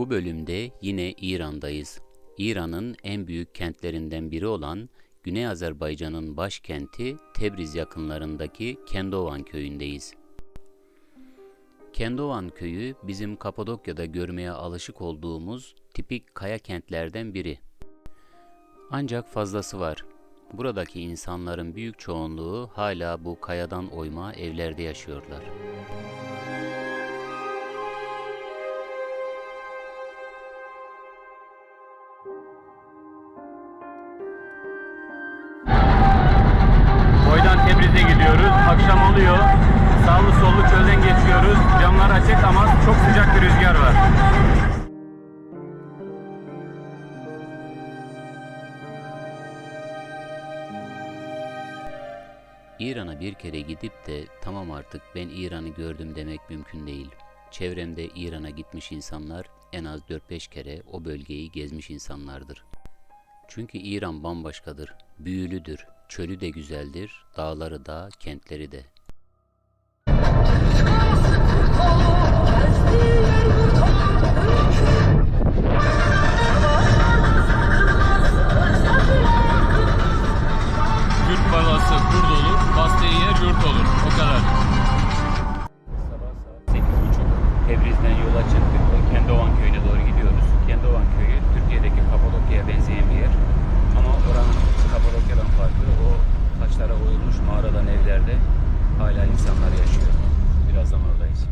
Bu bölümde yine İran'dayız. İran'ın en büyük kentlerinden biri olan Güney Azerbaycan'ın başkenti Tebriz yakınlarındaki Kendovan köyündeyiz. Kendovan köyü bizim Kapadokya'da görmeye alışık olduğumuz tipik kaya kentlerden biri. Ancak fazlası var. Buradaki insanların büyük çoğunluğu hala bu kayadan oyma evlerde yaşıyorlar. Tebriz'e gidiyoruz. Akşam oluyor. Sağlı sollu çölden geçiyoruz. Camlar açık ama çok sıcak bir rüzgar var. İran'a bir kere gidip de tamam artık ben İran'ı gördüm demek mümkün değil. Çevremde İran'a gitmiş insanlar en az 4-5 kere o bölgeyi gezmiş insanlardır. Çünkü İran bambaşkadır, büyülüdür, çölü de güzeldir, dağları da, kentleri de. Evlerde hala insanlar yaşıyor. Birazdan oradayız.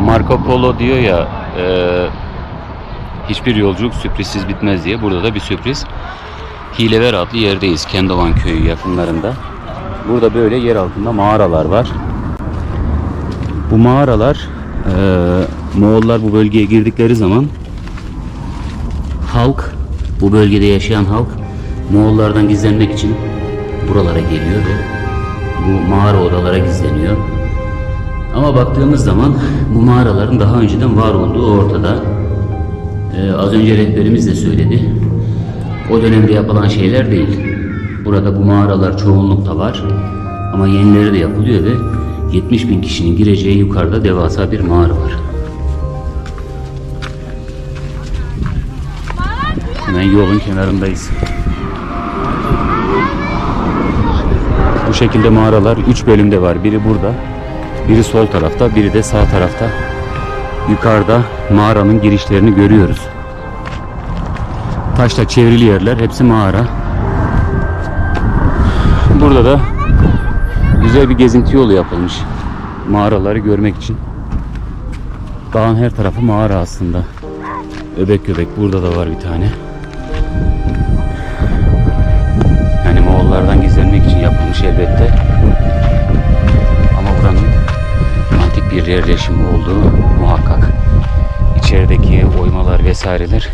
Marco Polo diyor ya e, hiçbir yolculuk sürprizsiz bitmez diye burada da bir sürpriz. Hilever adlı yerdeyiz Kendovan köyü yakınlarında. Burada böyle yer altında mağaralar var. Bu mağaralar e, Moğollar bu bölgeye girdikleri zaman halk bu bölgede yaşayan halk Moğollardan gizlenmek için buralara geliyor ve bu mağara odalara gizleniyor. Ama baktığımız zaman bu mağaraların daha önceden var olduğu ortada. Ee, az önce rehberimiz de söyledi. O dönemde yapılan şeyler değil. Burada bu mağaralar çoğunlukta var. Ama yenileri de yapılıyor ve 70 bin kişinin gireceği yukarıda devasa bir mağara var. Hemen yolun kenarındayız. Bu şekilde mağaralar 3 bölümde var. Biri burada, biri sol tarafta, biri de sağ tarafta. Yukarıda mağaranın girişlerini görüyoruz. Taşla çevrili yerler, hepsi mağara. Burada da güzel bir gezinti yolu yapılmış. Mağaraları görmek için. Dağın her tarafı mağara aslında. Öbek göbek burada da var bir tane. Yapılmış elbette. Ama buranın antik bir yerleşim olduğu muhakkak. İçerideki oymalar vesaireler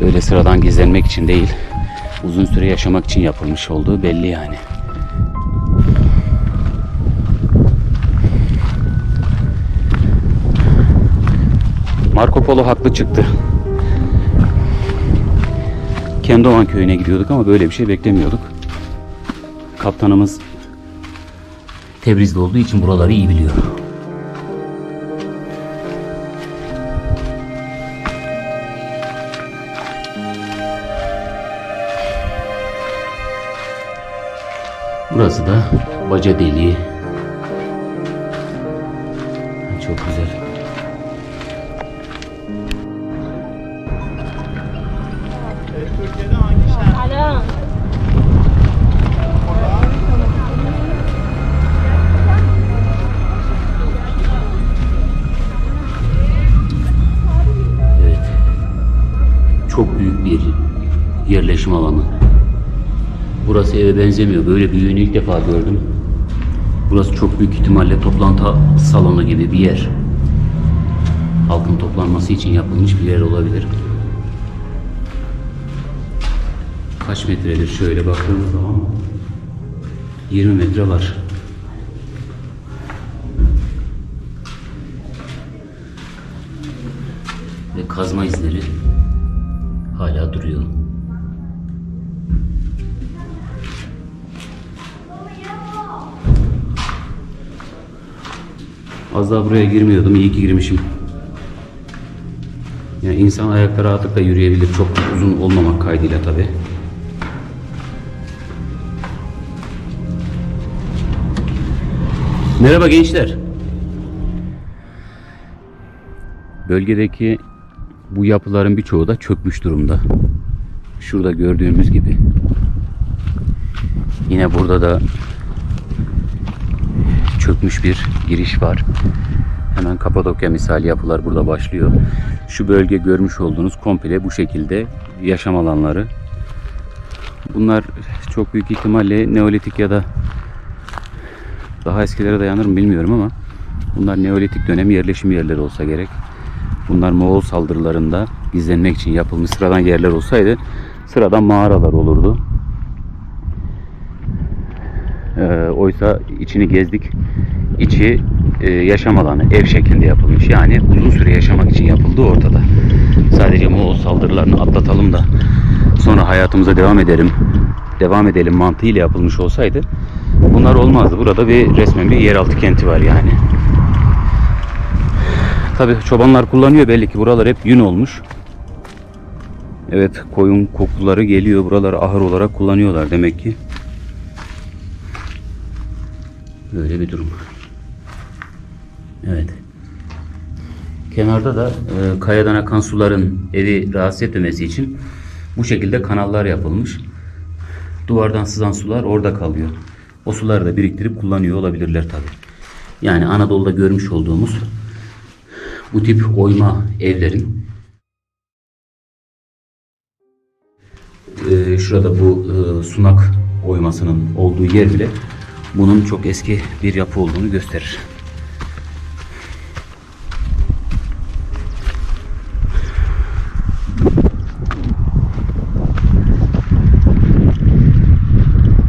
öyle sıradan gizlenmek için değil, uzun süre yaşamak için yapılmış olduğu belli yani. Marco Polo haklı çıktı. Kendovan köyüne gidiyorduk ama böyle bir şey beklemiyorduk. Kaptanımız Tebriz'de olduğu için buraları iyi biliyor. Burası da baca deliği. Çok güzel. Çok büyük bir yerleşim alanı. Burası eve benzemiyor. Böyle büyüğünü ilk defa gördüm. Burası çok büyük ihtimalle toplantı salonu gibi bir yer. Halkın toplanması için yapılmış bir yer olabilir. Kaç metredir şöyle baktığımız zaman 20 metre var. Ve kazma izleri hala duruyor. Az daha buraya girmiyordum. İyi ki girmişim. Yani insan ayakta rahatlıkla yürüyebilir. Çok uzun olmamak kaydıyla tabi. Merhaba gençler. Bölgedeki bu yapıların birçoğu da çökmüş durumda. Şurada gördüğümüz gibi. Yine burada da çökmüş bir giriş var. Hemen Kapadokya misali yapılar burada başlıyor. Şu bölge görmüş olduğunuz komple bu şekilde yaşam alanları. Bunlar çok büyük ihtimalle Neolitik ya da daha eskilere dayanır mı bilmiyorum ama bunlar Neolitik dönem yerleşim yerleri olsa gerek. Bunlar Moğol saldırılarında gizlenmek için yapılmış sıradan yerler olsaydı sıradan mağaralar olurdu. Ee, oysa içini gezdik. İçi e, yaşam alanı, ev şeklinde yapılmış. Yani uzun süre yaşamak için yapıldığı ortada. Sadece Moğol saldırılarını atlatalım da sonra hayatımıza devam edelim. Devam edelim mantığıyla yapılmış olsaydı bunlar olmazdı. Burada bir resmen bir yeraltı kenti var yani. Tabi çobanlar kullanıyor belli ki buralar hep yün olmuş. Evet koyun kokuları geliyor. Buraları ahır olarak kullanıyorlar demek ki. Böyle bir durum. Evet. Kenarda da e, kayadan akan suların evi rahatsız etmemesi için bu şekilde kanallar yapılmış. Duvardan sızan sular orada kalıyor. O suları da biriktirip kullanıyor olabilirler tabi. Yani Anadolu'da görmüş olduğumuz bu tip oyma evlerin e, şurada bu e, sunak oymasının olduğu yer bile bunun çok eski bir yapı olduğunu gösterir.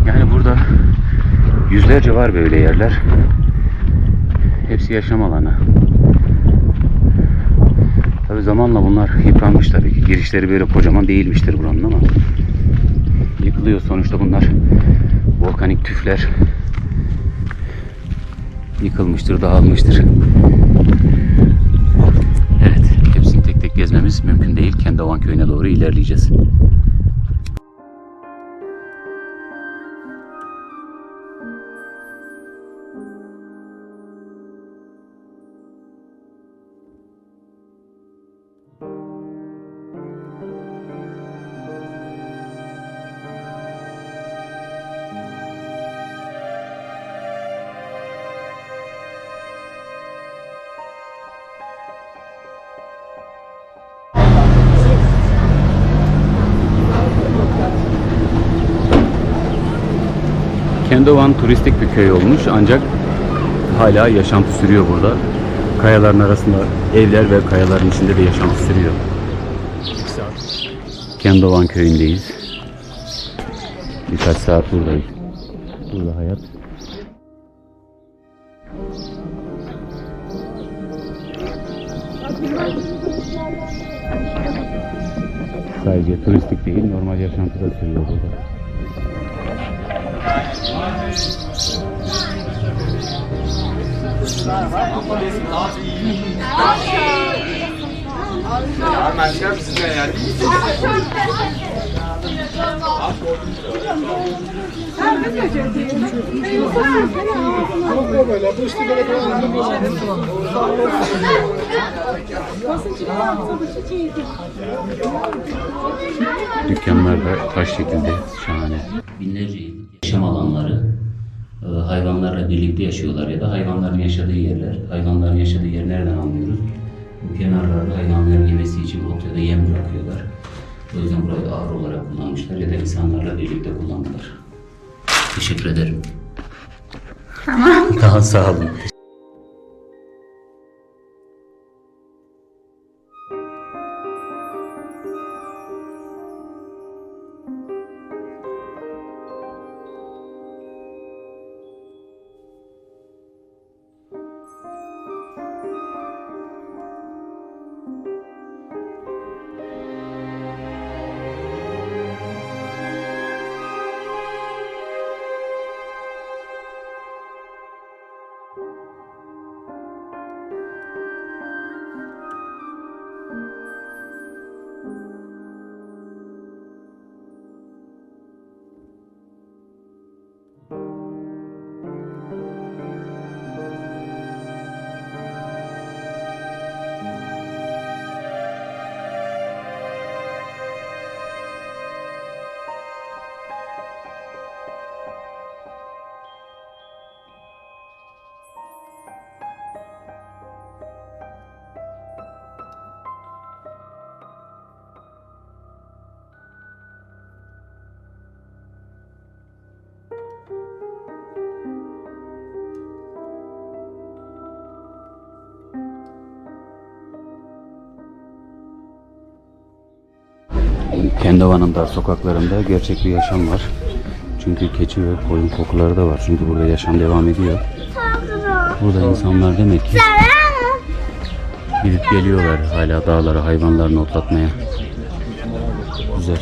Yani burada yüzlerce var böyle yerler. Hepsi yaşam alanı. Tabi zamanla bunlar yıpranmış tabii ki. Girişleri böyle kocaman değilmiştir buranın ama yıkılıyor sonuçta bunlar volkanik tüfler yıkılmıştır, dağılmıştır. Evet, hepsini tek tek gezmemiz mümkün değil. Kendavan köyüne doğru ilerleyeceğiz. Kendovan turistik bir köy olmuş ancak hala yaşantı sürüyor burada. Kayaların arasında evler ve kayaların içinde de yaşantı sürüyor. Kendovan köyündeyiz. Birkaç saat buradayız. Burada hayat. Sadece turistik değil, normal yaşantı da sürüyor burada. Dükkanlar da taş şekilde şahane. Binlerce yaşam alanları e, hayvanlarla birlikte yaşıyorlar ya da hayvanların yaşadığı yerler. Hayvanların yaşadığı yer nereden anlıyoruz? Bu kenarlarda hayvanların yemesi için ot ya da yem bırakıyorlar. O yüzden burayı ahır olarak kullanmışlar ya da insanlarla birlikte kullandılar. Teşekkür ederim. Tamam. Daha sağ olun. Kendova'nın dar sokaklarında gerçek bir yaşam var. Çünkü keçi ve koyun kokuları da var. Çünkü burada yaşam devam ediyor. Burada insanlar demek ki gidip geliyorlar hala dağlara hayvanlarını otlatmaya. Güzel.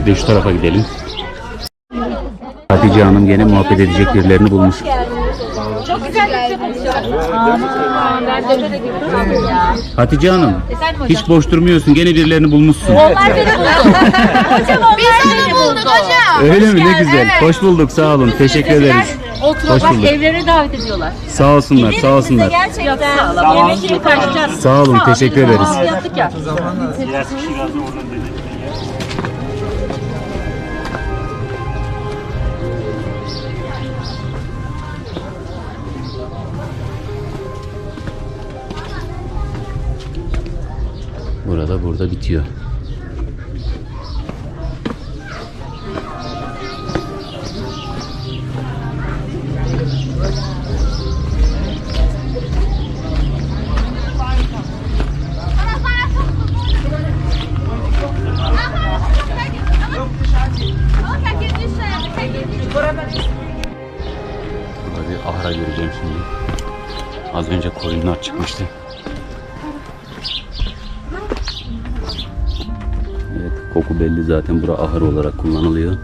Bir de şu tarafa gidelim. Hatice Hanım gene muhabbet edecek birilerini bulmuş. Çok güzel Türkçe konuşuyor. Aman ben de böyle gidiyorum ya. Hatice Hanım Efendim hocam? hiç boş durmuyorsun. Gene birilerini bulmuşsun. Onlar beni buldu. hocam onlar beni buldu. hocam. Öyle mi? Ne güzel. Hoş bulduk. Sağ olun. Teşekkür ederiz. Oturup Hoş bak bulduk. evlerine davet ediyorlar. Sağ olsunlar. Sağ olsunlar. Gerçekten. Sağ olun. Yemek yiyip kaçacağız. Sağ olun. Teşekkür ederiz. Yaptık ya. Burada burada bitiyor. Burada bir ahra göreceğim şimdi. Az önce koyunlar çıkmıştı. Koku belli zaten bura ahır olarak kullanılıyor.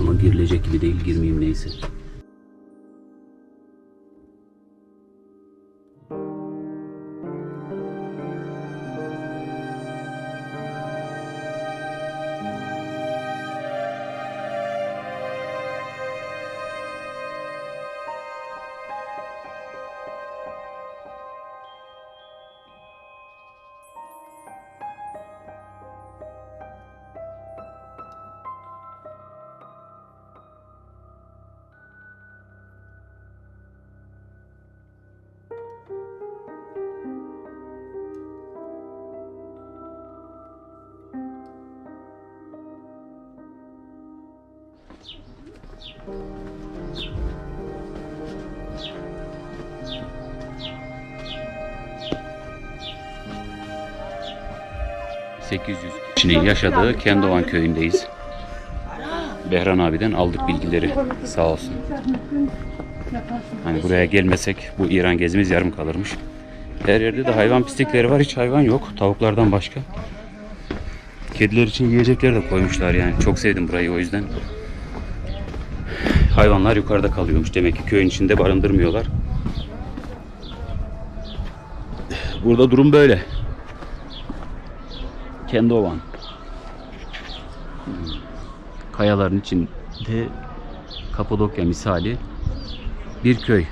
Ama girilecek gibi değil girmeyeyim neyse. ...800 kişinin yaşadığı Kendovan köyündeyiz. Behran abiden aldık bilgileri sağ olsun. Hani buraya gelmesek bu İran gezimiz yarım kalırmış. Her yerde de hayvan pislikleri var hiç hayvan yok tavuklardan başka. Kediler için yiyecekler de koymuşlar yani çok sevdim burayı o yüzden. Hayvanlar yukarıda kalıyormuş demek ki köyün içinde barındırmıyorlar. Burada durum böyle. Kendovan. Hmm. Kayaların içinde Kapadokya misali bir köy.